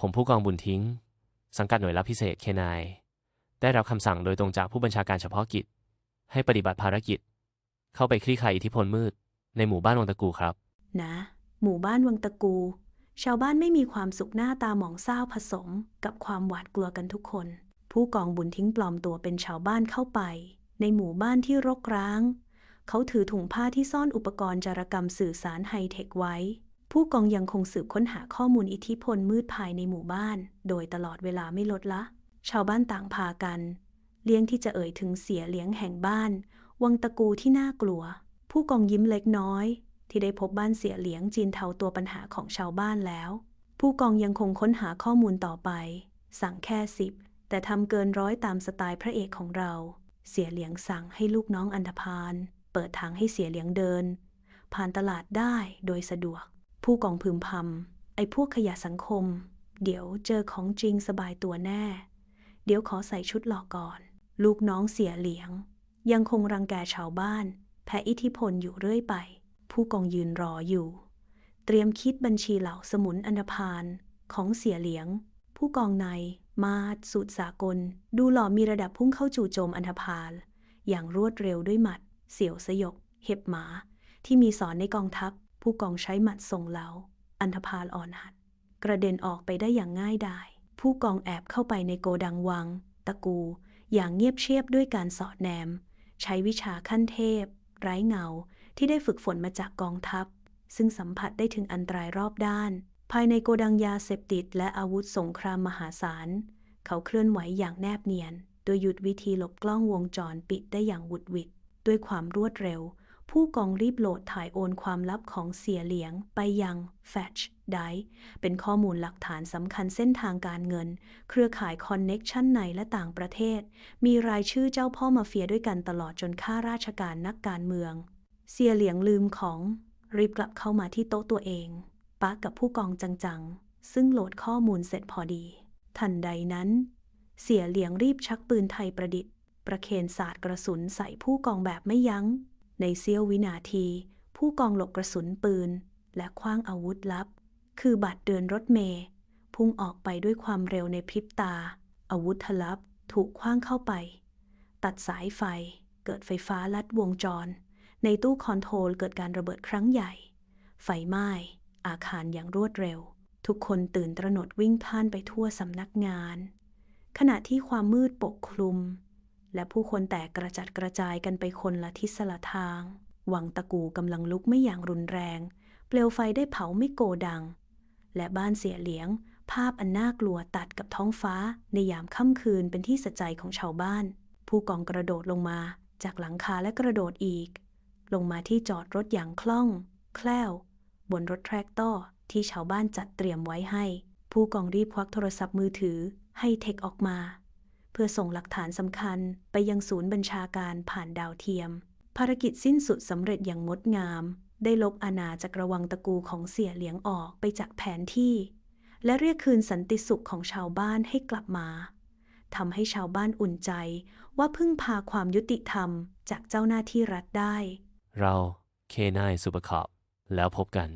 ผมผู้กองบุญทิ้ง สังกัดหน่วยรับพิเศษเคนายได้รับคำสั่งโดยตรงจากผู้บัญชาการเฉพาะกิจ ให้ปฏิบัติภารกิจ เข้าไปคลี่คลายอิทธิพลมืด ในหมู่บ้านวังตะกูครับ นะ หมู่บ้านวังตะกู ชาวบ้านไม่มีความสุขหน้าตาหมองเศร้าผสม กับความหวาดกลัวกันทุกคน ผู้กองบุญทิ้งปลอมตัวเป็นชาวบ้านเข้าไป ในหมู่บ้านที่รกร้าง เขาถือถุงผ้าที่ซ่อนอุปกรณ์จารกรรมสื่อสารไฮเทคไว้ ผู้กองยังคงสืบค้นหาข้อมูลอิทธิพลมืดภายในหมู่บ้าน โดยตลอดเวลาไม่ลดละ ชาวบ้านต่างพากัน เลี้ยงที่จะเอ่ยถึงเสียเลี้ยงแห่งบ้าน วังตะกูที่น่ากลัว ผู้กองยิ้มเล็กน้อย ที่ได้พบบ้านเสียเหลียงจีนเทาตัวปัญหาของชาวบ้านแล้ว ผู้กองยังคงค้นหาข้อมูลต่อไป สั่งแค่สิบแต่ทำเกินร้อยตามสไตล์พระเอกของเรา เสียเหลียงสั่งให้ลูกน้องอันธพาลเปิดทางให้เสียเหลียงเดิน ผ่านตลาดได้โดยสะดวก ผู้กองพึมพำไอ้พวกขยะสังคม เดี๋ยวเจอของจริงสบายตัวแน่ เดี๋ยวขอใส่ชุดหล่อก่อน ลูกน้องเสียเหลียง ยังคงรังแกชาวบ้าน แพ้อิทธิพลอยู่เรื่อยไป ผู้กองยืนรออยู่ เตรียมคิดบัญชีเหล่าสมุนอันพาลของเสียเหลียง ผู้กองใน มาดสูตรสากล ดูหล่อมีระดับพุ่งเข้าจู่โจมอันธพาลอย่างรวดเร็วด้วยหมัด เสียวสยบ เห็บหมา ที่มีสอนในกองทัพ ผู้กองใช้หมัดส่งเหลาอันธพาลอ่อนหัด กระเด็นออกไปได้อย่างง่ายดาย ผู้กองแอบเข้าไปในโกดังวัง ตะกู อย่างเงียบเชียบด้วยการสอดแนม ใช้วิชาขั้นเทพ ไร้เงาที่ได้ฝึกฝนมาจากกองทัพ ซึ่งสัมผัสได้ถึงอันตรายรอบด้าน ภายในโกดังยาเสพติดและอาวุธสงครามมหาศาล เขาเคลื่อนไหวอย่างแนบเนียน โดยหยุดวิธีหลบกล้องวงจรปิดได้อย่างหวุดหวิดด้วยความรวดเร็ว ผู้กองรีบโหลดถ่ายโอนความลับของเสียเหลียงไปยัง Fetch Dive เป็นข้อมูลหลักฐานสำคัญเส้นทางการเงิน เครือข่ายคอนเน็กชันในและต่างประเทศ มีรายชื่อเจ้าพ่อมาเฟียด้วยกันตลอดจนข้าราชการนักการเมือง เสียเหลียงลืมของ รีบกลับเข้ามาที่โต๊ะตัวเองปะกับผู้กองจังๆ ซึ่งโหลดข้อมูลเสร็จพอดี ทันใดนั้น เสียเหลียงรีบชักปืนไทยประดิษฐ์ ประเคนศาสตร์กระสุนใส่ผู้กองแบบไม่ยัง้ง ในเสี้ยววินาที ผู้กองหลบกระสุนปืน และคว้างอาวุธลับ คือบัตรเดินรถเมย์พุ่งออกไปด้วยความเร็วในพริบตา อาวุธลับถูกคว้างเข้าไป ตัดสายไฟ เกิดไฟฟ้าลัดวงจร ในตู้คอนโทรลเกิดการระเบิดครั้งใหญ่ ไฟไหม้ อาคารอย่างรวดเร็ว ทุกคนตื่นตระหนดวิ่งพ่านไปทั่วสำนักงาน ขณะที่ความมืดปกคลุม และผู้คนแตกกระจัดกระจายกันไปคนละทิศละทาง วังตะกูกำลังลุกไม่อย่างรุนแรง เปลวไฟได้เผาไม่โกดัง และบ้านเสียเหลียง ภาพอันน่ากลัวตัดกับท้องฟ้า ในยามค่ำคืนเป็นที่สะใจของชาวบ้าน ผู้กองกระโดดลงมา จากหลังคาและกระโดดอีก ลงมาที่จอดรถอย่างคล่อง แคล่ว บนรถแทรกเตอร์ที่ชาวบ้านจัดเตรียมไว้ให้ ผู้กองรีบควักโทรศัพท์มือถือให้เทคออกมา เพื่อส่งหลักฐานสำคัญไปยังศูนย์บัญชาการผ่านดาวเทียม ภารกิจสิ้นสุดสำเร็จอย่างงดงาม ได้ลบอาณาจักรวังตะกูของเสี่ยเหลียงออกไปจากแผนที่ และเรียกคืนสันติสุขของชาวบ้านให้กลับมาทำให้ชาวบ้านอุ่นใจว่าพึ่งพาความยุติธรรมจากเจ้าหน้าที่รัฐได้ เราเคนายซูเปร์คอปแล้วพบกัน